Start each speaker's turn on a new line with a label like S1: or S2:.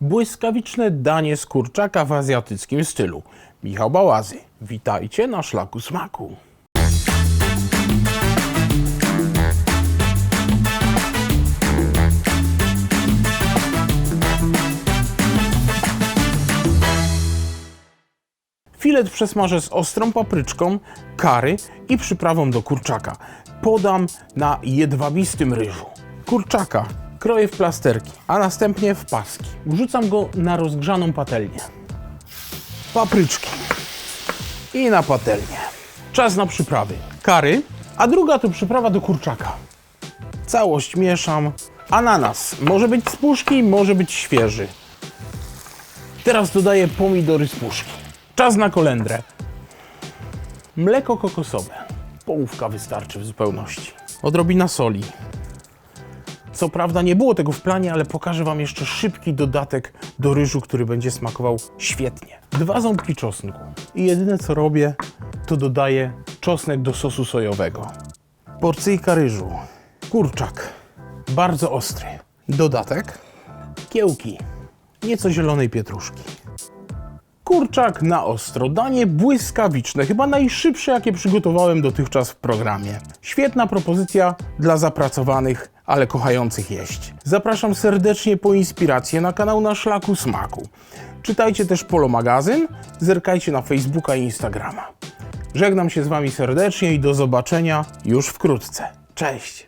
S1: Błyskawiczne danie z kurczaka w azjatyckim stylu. Michał Bałazy. Witajcie na szlaku smaku. Filet przesmażę z ostrą papryczką, kary i przyprawą do kurczaka. Podam na jedwabistym ryżu. Kurczaka kroję w plasterki, a następnie w paski. Wrzucam go na rozgrzaną patelnię. Papryczki i na patelnię. Czas na przyprawy. Kary, a druga to przyprawa do kurczaka. Całość mieszam. Ananas może być z puszki, może być świeży. Teraz dodaję pomidory z puszki. Czas na kolendrę. Mleko kokosowe. Połówka wystarczy w zupełności. Odrobina soli. Co prawda nie było tego w planie, ale pokażę Wam jeszcze szybki dodatek do ryżu, który będzie smakował świetnie. Dwa ząbki czosnku. I jedyne co robię, to dodaję czosnek do sosu sojowego. Porcyjka ryżu. Kurczak. Bardzo ostry. Dodatek. Kiełki. Nieco zielonej pietruszki. Kurczak na ostro, danie błyskawiczne, chyba najszybsze jakie przygotowałem dotychczas w programie. Świetna propozycja dla zapracowanych, ale kochających jeść. Zapraszam serdecznie po inspirację na kanał Na Szlaku Smaku. Czytajcie też Polo Magazyn, zerkajcie na Facebooka i Instagrama. Żegnam się z Wami serdecznie i do zobaczenia już wkrótce. Cześć!